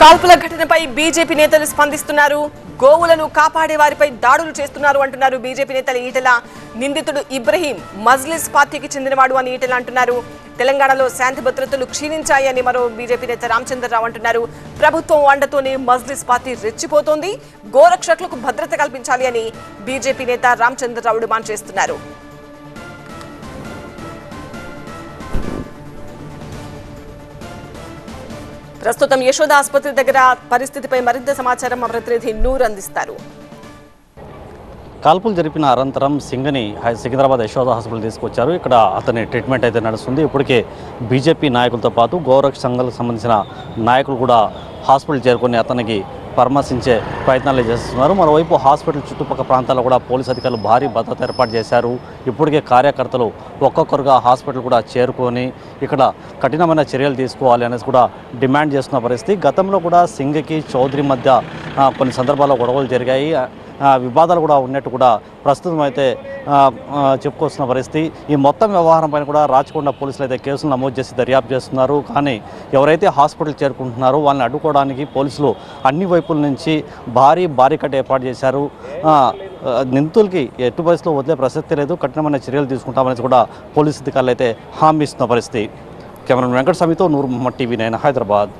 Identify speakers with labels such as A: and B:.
A: కాల్పుల ఘటనపై బీజేపీ నేతలు స్పందిస్తున్నారు. గోవులను కాపాడే వారిపై దాడులు చేస్తున్నారు అంటున్నారు బీజేపీ నేతలు. ఈటల నిందితుడు ఇబ్రహీం మజ్లిస్ పార్టీకి చెందినవాడు అని ఈటల అంటున్నారు. తెలంగాణలో శాంతి భద్రతలు క్షీణించాయని మరో బీజేపీ నేత రామచంద్రరావు అంటున్నారు. ప్రభుత్వం అండతోనే మజ్లిస్ పార్టీ రెచ్చిపోతోంది. గోరక్షకులకు భద్రత కల్పించాలి అని బీజేపీ నేత రామచంద్రరావు డిమాండ్ చేస్తున్నారు. ప్రస్తుతం యశోద ఆసుపత్రి దగ్గర పరిస్థితిపై మరింత సమాచారం మా ప్రతినిధి నూర్ అందిస్తారు.
B: కాల్పులు జరిపిన అనంతరం సింగని హై- సికింద్రాబాద్ యశోద హాస్పిటల్ తీసుకొచ్చారు. ఇక్కడ అతని ట్రీట్మెంట్ అయితే నడుస్తుంది. ఇప్పటికే బీజేపీ నాయకులతో పాటు గౌరక్ష సంఘాలకు సంబంధించిన నాయకులు కూడా హాస్పిటల్ చేరుకొని అతనికి పరామర్శించే ప్రయత్నాలు చేస్తున్నారు. మరోవైపు హాస్పిటల్ చుట్టుపక్కల ప్రాంతాల్లో కూడా పోలీసు అధికారులు భారీ భద్రత ఏర్పాటు చేశారు. ఇప్పటికే కార్యకర్తలు ఒక్కొక్కరుగా హాస్పిటల్ కూడా చేరుకొని ఇక్కడ కఠినమైన చర్యలు తీసుకోవాలి అనేసి కూడా డిమాండ్ చేస్తున్న పరిస్థితి. గతంలో కూడా సింగకి చౌదరి మధ్య కొన్ని సందర్భాల్లో గొడవలు జరిగాయి. వివాదాలు కూడా ఉన్నట్టు కూడా ప్రస్తుతం అయితే చెప్పుకొస్తున్న పరిస్థితి. ఈ మొత్తం వ్యవహారం పైన కూడా రాచకొండ పోలీసులు అయితే కేసులు నమోదు చేసి దర్యాప్తు చేస్తున్నారు. కానీ ఎవరైతే హాస్పిటల్ చేరుకుంటున్నారో వాళ్ళని అడ్డుకోవడానికి పోలీసులు అన్ని వైపుల నుంచి భారీ బారికట్ ఏర్పాటు చేశారు. నిందితులకి ఎట్టు పరిస్థితిలో వదిలే ప్రసక్తి లేదు. కఠినమైన చర్యలు తీసుకుంటామనేసి కూడా పోలీసు అధికారులు అయితే హామీ ఇస్తున్న పరిస్థితి. కెమెరా వెంకట స్వామితో నూరు మొహమ్మద్ టీవీ నైన్ హైదరాబాద్.